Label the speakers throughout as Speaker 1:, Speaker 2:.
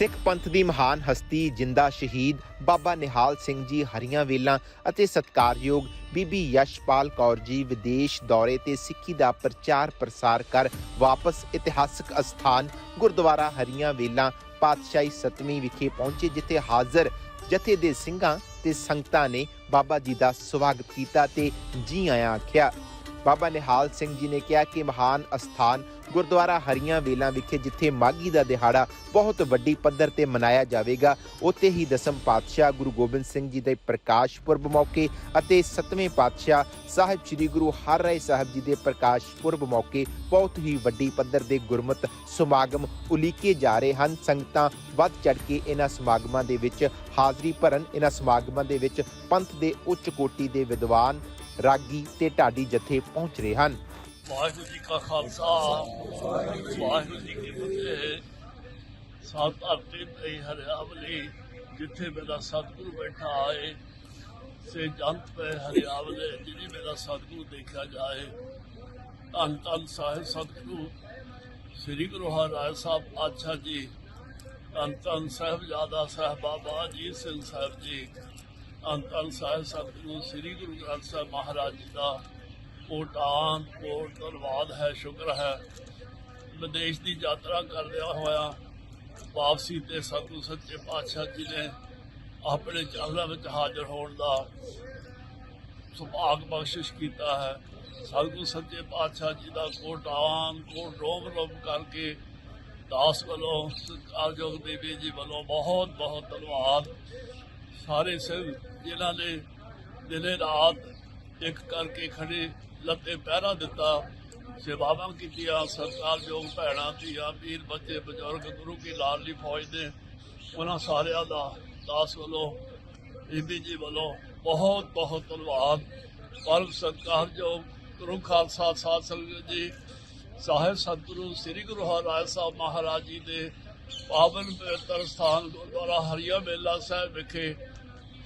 Speaker 1: ਸਿੱਖ ਪੰਥ ਦੀ ਮਹਾਨ ਹਸਤੀ ਜਿੰਦਾ ਸ਼ਹੀਦ ਬਾਬਾ ਨਿਹਾਲ ਸਿੰਘ ਜੀ ਹਰੀਆਂ ਵੇਲਾਂ ਅਤੇ ਸਤਕਾਰਯੋਗ ਬੀਬੀ ਯਸ਼ਪਾਲ ਕੌਰ ਜੀ ਵਿਦੇਸ਼ ਦੌਰੇ ਤੇ ਸਿੱਖੀ ਦਾ ਪ੍ਰਚਾਰ ਪ੍ਰਸਾਰ ਕਰ ਵਾਪਸ ਇਤਿਹਾਸਕ ਅਸਥਾਨ ਗੁਰਦੁਆਰਾ ਹਰੀਆਂ ਵੇਲਾਂ ਪਾਤਸ਼ਾਹੀ ਸਤਵੀਂ ਵਿਖੇ ਪਹੁੰਚੇ, ਜਿੱਥੇ ਹਾਜ਼ਰ ਜਥੇ ਦੇ ਸਿੰਘਾਂ ਤੇ ਸੰਗਤਾਂ ਨੇ ਬਾਬਾ ਜੀ ਦਾ ਸਵਾਗਤ ਕੀਤਾ ਤੇ ਜੀ ਆਇਆਂ ਆਖਿਆ। ਬਾਬਾ ਨਿਹਾਲ ਸਿੰਘ ਜੀ ਨੇ ਕਿਹਾ ਕਿ ਮਹਾਨ ਅਸਥਾਨ ਗੁਰਦੁਆਰਾ ਹਰੀਆਂ ਵੇਲਾਂ ਵਿਖੇ, ਜਿੱਥੇ ਮਾਗੀ ਦਾ ਦਿਹਾੜਾ ਬਹੁਤ ਵੱਡੀ ਪੱਧਰ ਤੇ ਮਨਾਇਆ ਜਾਵੇਗਾ, ਉੱਥੇ ਹੀ ਦਸਮ ਪਾਤਸ਼ਾਹ ਗੁਰੂ ਗੋਬਿੰਦ ਸਿੰਘ ਜੀ ਦੇ ਪ੍ਰਕਾਸ਼ ਪੁਰਬ ਮੌਕੇ ਅਤੇ ਸਤਵੇਂ ਪਾਤਸ਼ਾਹ ਸਾਹਿਬ ਸ੍ਰੀ ਗੁਰੂ ਹਰਿਰਾਏ ਸਾਹਿਬ ਜੀ ਦੇ ਪ੍ਰਕਾਸ਼ ਪੁਰਬ ਮੌਕੇ ਬਹੁਤ ਹੀ ਵੱਡੀ ਪੱਧਰ ਦੇ ਗੁਰਮਤ ਸਮਾਗਮ ਉਲੀਕੇ ਜਾ ਰਹੇ ਹਨ। ਸੰਗਤਾਂ ਵੱਧ ਚੜ ਕੇ ਇਹਨਾਂ ਸਮਾਗਮਾਂ ਦੇ ਵਿੱਚ ਹਾਜ਼ਰੀ ਭਰਨ, ਇਹਨਾਂ ਸਮਾਗਮਾਂ ਦੇ ਵਿੱਚ ਪੰਥ ਦੇ ਉੱਚ ਕੋਟੀ ਦੇ ਵਿਦਵਾਨ ਰਾਗੀ ਤੇ ਢਾਡੀ ਜਥੇ ਪਹੁੰਚ ਰਹੇ ਹਨ।
Speaker 2: ਵਾਹਿਗੁਰੂ ਜੀ ਕਾ ਖਾਲਸਾ, ਵਾਹਿਗੁਰੂ ਜੀ ਕੀ ਫਤਿਹ। ਸਾਤ ਧਰਤੀ ਤੇ ਹਰਿਆਵਲੀ, ਜਿੱਥੇ ਮੇਰਾ ਸਤਿਗੁਰੂ ਬੈਠਾ ਆਏ, ਸੇ ਜੰਤ ਪੈ ਹਰਿਆਵਲੇ ਜਿਹਨੇ ਮੇਰਾ ਸਤਿਗੁਰੂ ਦੇਖਿਆ ਜਾਏ। ਧੰਨ ਧੰਨ ਸਾਹਿਬ, ਸਤਿਗੁਰੂ, ਸ੍ਰੀ ਗੁਰੂ ਹਰਿਰਾਏ ਸਾਹਿਬ ਆਚਾ ਜੀ। ਧੰਨ ਧੰਨ ਸਾਹਿਬਜ਼ਾਦਾ ਸਾਹਿਬ ਬਾਬਾ ਅਜੀਤ ਸਿੰਘ ਸਾਹਿਬ ਜੀ। ਧੰਨ ਧੰਨ ਸਾਹਿਬ ਸਤਿਗੁਰੂ ਸ੍ਰੀ ਗੁਰੂ ਗ੍ਰੰਥ ਸਾਹਿਬ ਮਹਾਰਾਜ ਜੀ ਦਾ ਕੋਟਾਨ ਕੋਟ ਧੰਨਵਾਦ ਹੈ, ਸ਼ੁਕਰ ਹੈ। ਵਿਦੇਸ਼ ਦੀ ਯਾਤਰਾ ਕਰਦਿਆਂ ਹੋਇਆ ਵਾਪਸੀ ਤੇ ਸਤਿਗੁਰੂ ਸੱਚੇ ਪਾਤਸ਼ਾਹ ਜੀ ਨੇ ਆਪਣੇ ਚਰਨਾਂ ਵਿੱਚ ਹਾਜ਼ਰ ਹੋਣ ਦਾ ਸੁਭਾਗ ਬਖਸ਼ਿਸ਼ ਕੀਤਾ ਹੈ। ਸਤਿਗੁਰੂ ਸੱਚੇ ਪਾਤਸ਼ਾਹ ਜੀ ਦਾ ਕੋਟਾਨ ਕੋਟ ਰੋਮ ਰੋਮ ਕਰਕੇ ਦਾਸ ਵੱਲੋਂ ਸਤਿਕਾਰਯੋਗ ਦੇਵੀ ਜੀ ਵੱਲੋਂ ਬਹੁਤ ਬਹੁਤ ਧੰਨਵਾਦ। ਸਾਰੇ ਸਿੰਘ ਜਿਨ੍ਹਾਂ ਨੇ ਦਿਨੇ ਰਾਤ ਇੱਕ ਕਰਕੇ ਖੜੇ ਲੱਤੇ ਪਹਿਰਾ ਦਿੱਤਾ, ਸੇਵਾਵਾਂ ਕੀਤੀਆਂ ਸਤਿਕਾਰਯੋਗ ਭੈਣਾਂ, ਧੀਆਂ ਵੀਰ ਬੱਚੇ, ਬਜ਼ੁਰਗ, ਗੁਰੂ ਕੀ ਲਾਡਲੀ ਫੌਜ ਦੇ ਉਹਨਾਂ ਸਾਰਿਆਂ ਦਾ ਦਾਸ ਵੱਲੋਂ, ਬੀਬੀ ਜੀ ਵੱਲੋਂ ਬਹੁਤ ਬਹੁਤ ਧੰਨਵਾਦ। ਪਰਮ ਸਤਿਕਾਰਯੋਗ ਗੁਰੂ ਖਾਲਸਾ ਸਾਧ ਸੰਗਤ ਜੀ, ਸਾਹਿਬ ਸਤਿਗੁਰੂ ਸ੍ਰੀ ਗੁਰੂ ਹਰਿਰਾਜ ਸਾਹਿਬ ਮਹਾਰਾਜ ਜੀ ਦੇ ਪਾਵਨ ਪਵਿੱਤਰ ਸਥਾਨ ਗੁਰਦੁਆਰਾ ਹਰੀਆ ਮੇਲਾ ਸਾਹਿਬ ਵਿਖੇ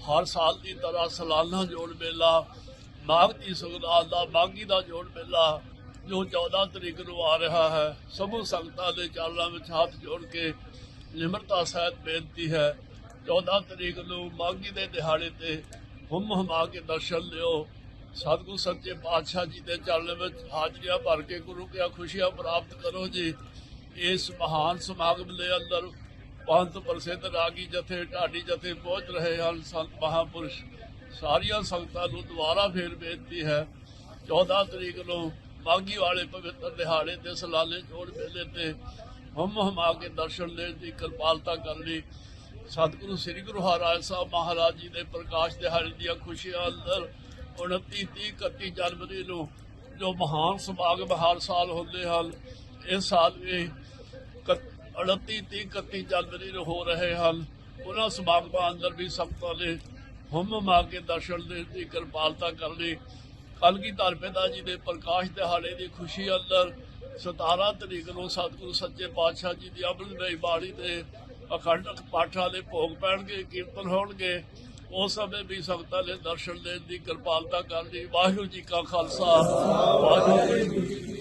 Speaker 2: ਹਰ ਸਾਲ ਦੀ ਤਰ੍ਹਾਂ ਸਾਲਾਨਾ ਜੋੜ ਮੇਲਾ, ਮਾਘ ਦੀ ਸੁਗਰਾਤ ਦਾ, ਮਾਘੀ ਦਾ ਜੋੜ ਮੇਲਾ ਜੋ 14 ਤਰੀਕ ਨੂੰ ਆ ਰਿਹਾ ਹੈ। ਸਮੂਹ ਸੰਗਤਾਂ ਦੇ ਚਰਨਾਂ ਵਿੱਚ ਹੱਥ ਜੋੜ ਕੇ ਨਿਮਰਤਾ ਸਹਿਤ ਬੇਨਤੀ ਹੈ 14 ਤਰੀਕ ਨੂੰ ਮਾਘੀ ਦੇ ਦਿਹਾੜੇ ਤੇ ਹੁਮ ਹਮਾ ਕੇ ਦਰਸ਼ਨ ਲਿਓ। ਸਤਿਗੁਰੂ ਸੱਚੇ ਪਾਤਸ਼ਾਹ ਜੀ ਦੇ ਚਰਨ ਵਿੱਚ ਹਾਜ਼ਰੀਆਂ ਭਰ ਕੇ ਗੁਰੂ ਕੀਆਂ ਖੁਸ਼ੀਆਂ ਪ੍ਰਾਪਤ ਕਰੋ ਜੀ। ਇਸ ਮਹਾਨ ਸਮਾਗਮ ਦੇ ਅੰਦਰ ਪੰਥ ਪ੍ਰਸਿੱਧ ਰਾਗੀ ਜਥੇ ਢਾਡੀ ਜਥੇ ਪਹੁੰਚ ਰਹੇ ਹਨ। ਸੰਤ ਮਹਾਪੁਰਸ਼ ਸਾਰੀਆਂ ਸੰਗਤਾਂ ਨੂੰ ਦੁਬਾਰਾ ਫੇਰ ਬੇਨਤੀ ਹੈ 14 ਤਰੀਕ ਨੂੰ ਮਾਗੀ ਵਾਲੇ ਪਵਿੱਤਰ ਦਿਹਾੜੇ ਤੇ ਸਲਾਲੇ ਜੋੜ ਮੇਲੇ ਤੇ ਹਮ ਹਮਾ ਕੇ ਦਰਸ਼ਨ ਦੇਣ ਦੀ ਕਿਰਪਾਲਤਾ ਕਰਨੀ ਸਤਿਗੁਰੂ ਸ੍ਰੀ ਗੁਰੂ ਹਰਿਰਾਏ ਸਾਹਿਬ ਮਹਾਰਾਜ ਜੀ ਦੇ ਪ੍ਰਕਾਸ਼ ਦਿਹਾੜੇ ਦੀਆਂ ਖੁਸ਼ੀਆਂ ਅੰਦਰ 29 30 31 ਜਨਵਰੀ ਨੂੰ ਜੋ ਮਹਾਨ ਸਮਾਗਮ ਹਰ ਸਾਲ ਹੁੰਦੇ ਹਨ, ਇਸ ਸਾਲ ਵੀ 29 30 31 ਜਨਵਰੀ ਨੂੰ ਹੋ ਰਹੇ ਹਨ। ਉਹਨਾਂ ਸਮਾਗਮਾਂ ਅੰਦਰ ਵੀ ਸੰਗਤਾਂ ਨੇ ਹੁਮ ਮਾ ਕੇ ਦਰਸ਼ਨ ਦੇਣ ਦੀ ਕਿਰਪਾਲਤਾ ਕਰ ਲਈ ਕਲਗੀ ਪਿਤਾ ਜੀ ਦੇ ਪ੍ਰਕਾਸ਼ ਦਿਹਾੜੇ ਦੀ ਖੁਸ਼ੀ ਅੰਦਰ 17 ਤਰੀਕ ਨੂੰ ਸਤਿਗੁਰੂ ਸੱਚੇ ਪਾਤਸ਼ਾਹ ਜੀ ਦੀ ਅੰਮ੍ਰਿਤਮਈ ਬਾਣੀ ਦੇ ਅਖੰਡ ਪਾਠਾਂ ਦੇ ਭੋਗ ਪੈਣਗੇ, ਕੀਰਤਨ ਹੋਣਗੇ। ਉਸ ਸਮੇਂ ਵੀ ਸੰਗਤਾਂ ਨੇ ਦਰਸ਼ਨ ਦੇਣ ਦੀ ਕਿਰਪਾਲਤਾ ਕਰ ਲਈ ਵਾਹਿਗੁਰੂ ਜੀ ਕਾ ਖਾਲਸਾ, ਵਾਹਿਗੁਰੂ ਜੀ